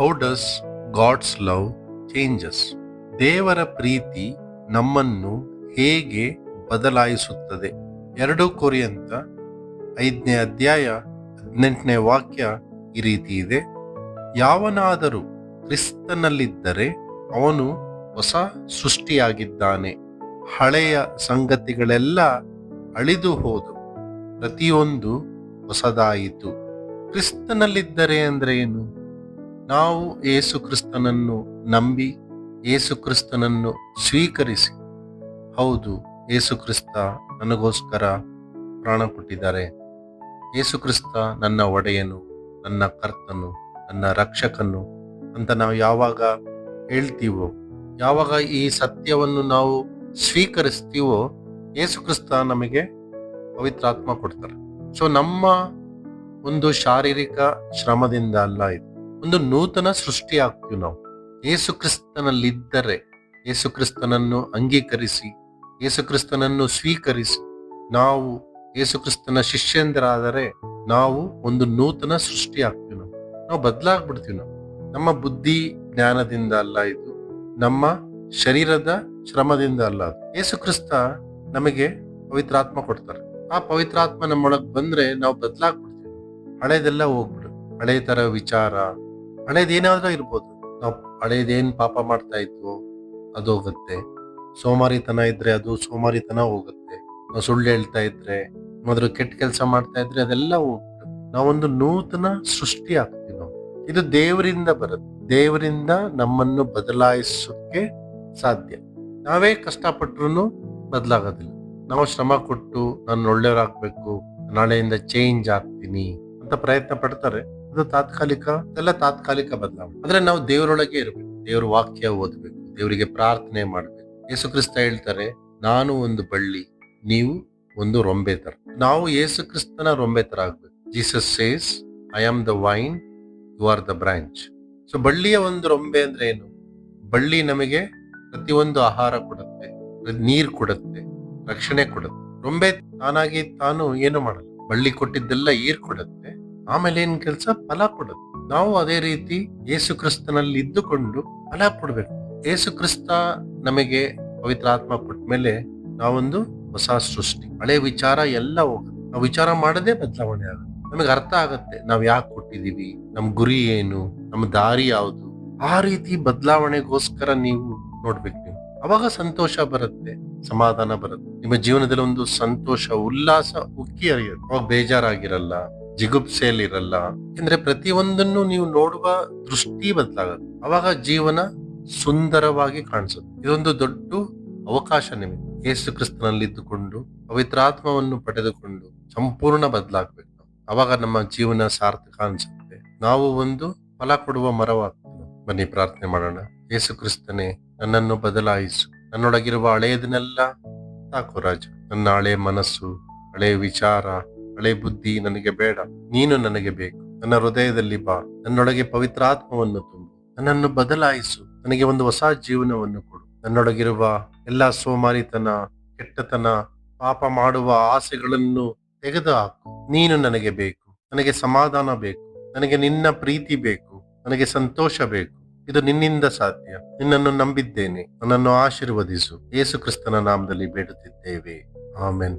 How does God's love changes ದೇವರ ಪ್ರೀತಿ ನಮ್ಮನ್ನು ಹೇಗೆ ಬದಲಾಯಿಸುತ್ತದೆ? ಎರಡು ಕೊರಿಯಂತ ಐದನೇ ಅಧ್ಯಾಯ ಹದಿನೆಂಟನೇ ವಾಕ್ಯ ಈ ರೀತಿ ಇದೆ. ಯಾವನಾದರೂ ಕ್ರಿಸ್ತನಲ್ಲಿದ್ದರೆ ಅವನು ಹೊಸ ಸೃಷ್ಟಿಯಾಗಿದ್ದಾನೆ. ಹಳೆಯ ಸಂಗತಿಗಳೆಲ್ಲ ಅಳಿದು ಹೋದು. ಪ್ರತಿಯೊಂದು ಹೊಸದಾಯಿತು. ಕ್ರಿಸ್ತನಲ್ಲಿದ್ದರೆ ಅಂದ್ರೆ ಏನು? ನಾವು ಏಸು ಕ್ರಿಸ್ತನನ್ನು ನಂಬಿ ಏಸು ಕ್ರಿಸ್ತನನ್ನು ಸ್ವೀಕರಿಸಿ. ಹೌದು ಏಸು ಕ್ರಿಸ್ತ ನನಗೋಸ್ಕರ ಪ್ರಾಣ ಕೊಟ್ಟಿದ್ದಾರೆ. ಏಸು ಕ್ರಿಸ್ತ ನನ್ನ ಒಡೆಯನು, ನನ್ನ ಕರ್ತನು, ನನ್ನ ರಕ್ಷಕನು ಅಂತ ನಾವು ಯಾವಾಗ ಹೇಳ್ತೀವೋ, ಯಾವಾಗ ಈ ಸತ್ಯವನ್ನು ನಾವು ಸ್ವೀಕರಿಸ್ತೀವೋ ಏಸು ಕ್ರಿಸ್ತ ನಮಗೆ ಪವಿತ್ರಾತ್ಮ ಕೊಡ್ತಾರೆ. ಸೊ ನಮ್ಮ ಒಂದು ಶಾರೀರಿಕ ಶ್ರಮದಿಂದ ಅಲ್ಲ ಇದು. ಒಂದು ನೂತನ ಸೃಷ್ಟಿ ಆಗ್ತೀವಿ ನಾವು. ಯೇಸು ಕ್ರಿಸ್ತನಲ್ಲಿದ್ದರೆ ಯೇಸು ಕ್ರಿಸ್ತನನ್ನು ಅಂಗೀಕರಿಸಿ ಯೇಸು ಕ್ರಿಸ್ತನನ್ನು ಸ್ವೀಕರಿಸಿ, ನಾವು ಯೇಸು ಕ್ರಿಸ್ತನ ಶಿಷ್ಯಂದರಾದರೆ ನಾವು ಒಂದು ನೂತನ ಸೃಷ್ಟಿ ಆಗ್ತೀವಿ ನಾವು. ನಾವು ಬದಲಾಗ್ಬಿಡ್ತೀವಿ ನಾವು. ನಮ್ಮ ಬುದ್ಧಿ ಜ್ಞಾನದಿಂದ ಅಲ್ಲ ಇದು, ನಮ್ಮ ಶರೀರದ ಶ್ರಮದಿಂದ ಅಲ್ಲ ಅದು. ಯೇಸು ಕ್ರಿಸ್ತ ನಮಗೆ ಪವಿತ್ರಾತ್ಮ ಕೊಡ್ತಾರೆ. ಆ ಪವಿತ್ರಾತ್ಮ ನಮ್ಮೊಳಗೆ ಬಂದ್ರೆ ನಾವು ಬದಲಾಗ್ಬಿಡ್ತೀವಿ. ಹಳೇದೆಲ್ಲ ಹೋಗ್ಬಿಡು ಹಳೆ ತರ ವಿಚಾರ ಹಳೇದೇನಾದ್ರೂ ಇರ್ಬೋದು. ನಾವು ಹಳೇದೇನು ಪಾಪ ಮಾಡ್ತಾ ಇದ್ವು, ಅದು ಹೋಗುತ್ತೆ. ಸೋಮಾರಿತನ ಇದ್ರೆ ಅದು ಸೋಮಾರಿತನ ಹೋಗುತ್ತೆ. ನಾವು ಸುಳ್ಳು ಹೇಳ್ತಾ ಇದ್ರೆ ಮೊದಲು ಕೆಟ್ಟ ಕೆಲಸ ಮಾಡ್ತಾ ಇದ್ರೆ ಅದೆಲ್ಲ ಹೋಗುತ್ತೆ ನಾವೊಂದು ನೂತನ ಸೃಷ್ಟಿ ಆಗ್ತೀವಿ ನಾವು. ಇದು ದೇವರಿಂದ ಬರುತ್ತೆ. ದೇವರಿಂದ ನಮ್ಮನ್ನು ಬದಲಾಯಿಸೋಕೆ ಸಾಧ್ಯ. ನಾವೇ ಕಷ್ಟಪಟ್ರು ಬದಲಾಗೋದಿಲ್ಲ. ನಾವು ಶ್ರಮ ಕೊಟ್ಟು, ನಾನು ಒಳ್ಳೆಯವರಾಗಬೇಕು ನಾಳೆಯಿಂದ ಚೇಂಜ್ ಆಗ್ತೀನಿ. ಅಂತ ಪ್ರಯತ್ನ ಪಡ್ತಾರೆ. ಅದು ತಾತ್ಕಾಲಿಕ ಎಲ್ಲ ತಾತ್ಕಾಲಿಕ ಬದಲಾವಣೆ. ಆದ್ರೆ ನಾವು ದೇವರೊಳಗೆ ಇರಬೇಕು. ದೇವ್ರ ವಾಕ್ಯ ಓದ್ಬೇಕು. ದೇವರಿಗೆ ಪ್ರಾರ್ಥನೆ ಮಾಡ್ಬೇಕು. ಯೇಸು ಕ್ರಿಸ್ತ ಹೇಳ್ತಾರೆ, ನಾನು ಒಂದು ಬಳ್ಳಿ, ನೀವು ಒಂದು ರೊಂಬೆ ತರ. ನಾವು ಯೇಸು ಕ್ರಿಸ್ತನ ರೊಂಬೆ ತರ ಆಗ್ಬೇಕು. Jesus says I am the vine you are the branch so ಬಳ್ಳಿಯ ಒಂದು ರೊಂಬೆ ಅಂದ್ರೆ ಏನು? ಬಳ್ಳಿ ನಮಗೆ ಪ್ರತಿಯೊಂದು ಆಹಾರ ಕೊಡುತ್ತೆ, ನೀರ್ ಕೊಡುತ್ತೆ, ರಕ್ಷಣೆ ಕೊಡುತ್ತೆ. ರೊಂಬೆ ತಾನಾಗಿ ತಾನು ಏನು ಮಾಡಲ್ಲ. ಬಳ್ಳಿ ಕೊಟ್ಟಿದ್ದೆಲ್ಲ ಈರ್ ಕೊಡುತ್ತೆ. ಆಮೇಲೆ ಏನ್ ಕೆಲಸ? ಫಲ ಕೊಡುತ್ತೆ ನಾವು ಅದೇ ರೀತಿ ಯೇಸು ಕ್ರಿಸ್ತನಲ್ಲಿ ಇದ್ದುಕೊಂಡು ಫಲ ಕೊಡ್ಬೇಕು. ಯೇಸು ಕ್ರಿಸ್ತ ನಮಗೆ ಪವಿತ್ರ ಆತ್ಮ ಕೊಟ್ಮೇಲೆ ನಾವೊಂದು ಹೊಸ ಸೃಷ್ಟಿ. ಹಳೆ ವಿಚಾರ ಎಲ್ಲ ಹೋಗುತ್ತೆ. ನಾವು ವಿಚಾರ ಮಾಡದೆ ಬದಲಾವಣೆ ಆಗುತ್ತೆ. ನಮಗೆ ಅರ್ಥ ಆಗುತ್ತೆ. ನಾವ್ ಯಾಕೆ ಕೊಟ್ಟಿದೀವಿ ನಮ್ ಗುರಿ ಏನು? ನಮ್ಮ ದಾರಿ ಯಾವುದು? ಆ ರೀತಿ ಬದಲಾವಣೆಗೋಸ್ಕರ ನೀವು ನೋಡ್ಬೇಕು ನೀವು. ಅವಾಗ ಸಂತೋಷ ಬರುತ್ತೆ, ಸಮಾಧಾನ ಬರುತ್ತೆ. ನಿಮ್ಮ ಜೀವನದಲ್ಲಿ ಒಂದು ಸಂತೋಷ, ಉಲ್ಲಾಸ ಉಕ್ಕಿ ಅವಾಗ ಬೇಜಾರಾಗಿರಲ್ಲ. ಜಿಗುಪ್ಸೆಯಲ್ಲಿರಲ್ಲ. ಯಾಕಂದ್ರೆ ಪ್ರತಿಯೊಂದನ್ನು ನೀವು ನೋಡುವ ದೃಷ್ಟಿ ಬದಲಾಗುತ್ತೆ. ಅವಾಗ ಜೀವನ ಸುಂದರವಾಗಿ ಕಾಣಿಸುತ್ತೆ. ಇದೊಂದು ದೊಡ್ಡ ಅವಕಾಶ ನಿಮಗೆ. ಯೇಸು ಕ್ರಿಸ್ತನಲ್ಲಿದ್ದುಕೊಂಡು, ಪವಿತ್ರಾತ್ಮವನ್ನು ಪಡೆದುಕೊಂಡು ಸಂಪೂರ್ಣ ಬದಲಾಗಬೇಕು. ಅವಾಗ ನಮ್ಮ ಜೀವನ ಸಾರ್ಥಕ ಅನ್ಸುತ್ತೆ. ನಾವು ಒಂದು ಫಲ ಕೊಡುವ ಮರವಾಗ್ತದೆ. ಬನ್ನಿ ಪ್ರಾರ್ಥನೆ ಮಾಡೋಣ. ಯೇಸು ಕ್ರಿಸ್ತನೇ, ನನ್ನನ್ನು ಬದಲಾಯಿಸು. ನನ್ನೊಳಗಿರುವ ಹಳೆಯದನ್ನೆಲ್ಲ ಸಾಕು ರಾಜ. ನನ್ನ ಹಳೆ ಮನಸ್ಸು ಹಳೆ ವಿಚಾರ ಹಳೆ ಬುದ್ಧಿ ನನಗೆ ಬೇಡ, ನೀನು ನನಗೆ ಬೇಕು. ನನ್ನ ಹೃದಯದಲ್ಲಿ ಬಾ, ನನ್ನೊಳಗೆ ಪವಿತ್ರಾತ್ಮವನ್ನು ತುಂಬು. ನನ್ನನ್ನು ಬದಲಾಯಿಸು, ನನಗೆ ಒಂದು ಹೊಸ ಜೀವನವನ್ನು ಕೊಡು. ನನ್ನೊಳಗಿರುವ ಎಲ್ಲಾ ಸೋಮಾರಿತನ, ಕೆಟ್ಟತನ, ಪಾಪ ಮಾಡುವ ಆಸೆಗಳನ್ನು ತೆಗೆದು ಹಾಕು ನೀನು ನನಗೆ ಬೇಕು, ನನಗೆ ಸಮಾಧಾನ ಬೇಕು, ನನಗೆ ನಿನ್ನ ಪ್ರೀತಿ ಬೇಕು, ನನಗೆ ಸಂತೋಷ ಬೇಕು. ಇದು ನಿನ್ನಿಂದ ಸಾಧ್ಯ. ನಿನ್ನನ್ನು ನಂಬಿದ್ದೇನೆ, ನನ್ನನ್ನು ಆಶೀರ್ವದಿಸು. ಯೇಸು ಕ್ರಿಸ್ತನ ನಾಮದಲ್ಲಿ ಬೇಡುತ್ತಿದ್ದೇವೆ. ಆಮೆನ್.